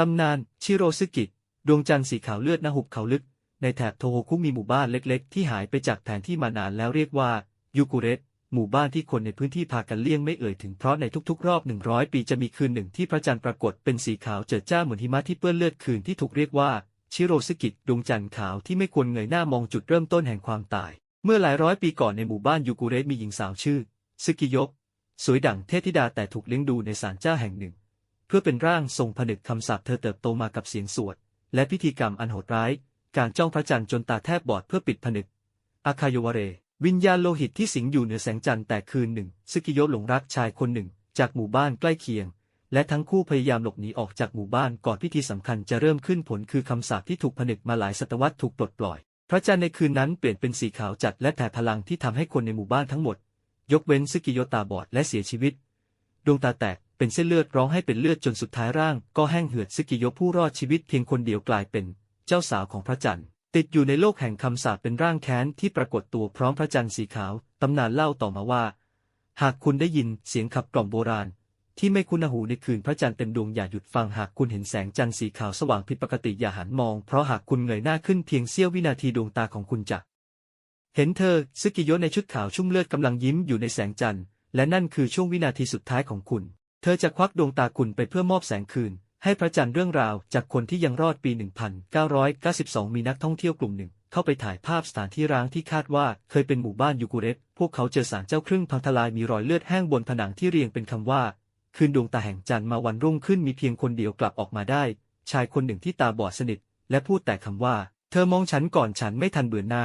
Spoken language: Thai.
ตำนาน ชิโรซึกิ ดวงจันทร์สีขาวเลือดณหุบเขาลึก ในแถบโทโฮคุมีหมู่บ้านเล็ก ๆ ที่หายไปจากแผนที่มานานแล้วเรียกว่า ยูกุเรตหมู่บ้านที่คนในพื้นที่พากันเลี่ยงไม่เอ่ยถึงเพราะในทุกๆ รอบ 100 ปีจะมีคืนหนึ่งที่พระจันทร์ปรากฏเป็นสีขาวเจิดจ้าเหมือนหิมะที่เปื้อนเลือดคืนที่ถูกเรียกว่า ชิโรซึกิ ดวงจันทร์ขาวที่ไม่ควรเงยหน้ามองจุดเริ่มต้นแห่งความตาย เมื่อหลายร้อยปีก่อนในหมู่บ้านยูกุเรตมีหญิงสาวชื่อซึกิยะสวยดั่งเทพธิดาแต่ถูกเลี้ยงดูในศาลเจ้าแห่งหนึ่ง เพื่อเป็นร่างทรงผนึกคำสาปเธอเติบโตมากับเสียงสวด และพิธีกรรมอันโหดร้าย การจ้องพระจันทร์จนตาแทบบอดเพื่อปิดผนึก อาคาโยวเร วิญญาณโลหิตที่สิงอยู่เหนือแสงจันทร์แต่คืนหนึ่งซึกิโยหลงรักชายคนหนึ่ง จากหมู่บ้านใกล้เคียง และทั้งคู่พยายามหลบหนีออกจากหมู่บ้านก่อนพิธีสำคัญจะเริ่มขึ้นผลคือคำสาปที่ถูกผนึกมาหลายศตวรรษถูกปลดปล่อย พระจันทร์ในคืนนั้นเปลี่ยนเป็นสีขาวจัดและแผ่พลังที่ทำให้คนในหมู่บ้านทั้งหมด ยกเว้นซึกิโยตาบอดและเสียชีวิต ดวงตาแตก เป็นเส้นเลือดร้องให้เป็นเลือดจนสุดท้ายร่าง ก็แห้งเหือดซึกิโยะผู้รอดชีวิตเพียงคนเดียวกลายเป็น เจ้าสาวของพระจันทร์ ติดอยู่ในโลกแห่งคำสาปเป็นร่างแค้นที่ปรากฏตัวพร้อมพระจันทร์สีขาวตำนานเล่าต่อมาว่า หากคุณได้ยินเสียงขับกล่อมโบราณ ที่ไม่คุ้นหูในคืนพระจันทร์เต็มดวงอย่าหยุดฟังหากคุณเห็นแสงจันทร์สีขาวสว่างผิดปกติอย่าหันมอง เพราะหากคุณเงยหน้าขึ้นเพียงเสี้ยววินาทีดวงตาของคุณจะเห็นเธอซึกิโยะในชุดขาวชุ่มเลือดกำลังยิ้มอยู่ในแสงจันทร์และนั่นคือช่วงวินาทีสุดท้ายของคุณ เธอจะควักดวงตาคุณไปเพื่อมอบแสงคืน ให้พระจันทร์เรื่องราวจากคนที่ยังรอดปี 1992 มีนักท่องเที่ยวกลุ่มหนึ่ง เข้าไปถ่ายภาพสถานที่ร้างที่คาดว่าเคยเป็นหมู่บ้านยูกุเรตพวกเขาเจอสารเจ้าครึ่งพังทลายมีรอยเลือดแห้งบนผนังที่เรียงเป็นคำว่า คืนดวงตาแห่งจันทร์มาวันรุ่งขึ้นมีเพียงคนเดียวกลับออกมาได้ ชายคนหนึ่งที่ตาบอดสนิท และพูดแต่คำว่า เธอมองฉันก่อนฉันไม่ทันเบือนหน้า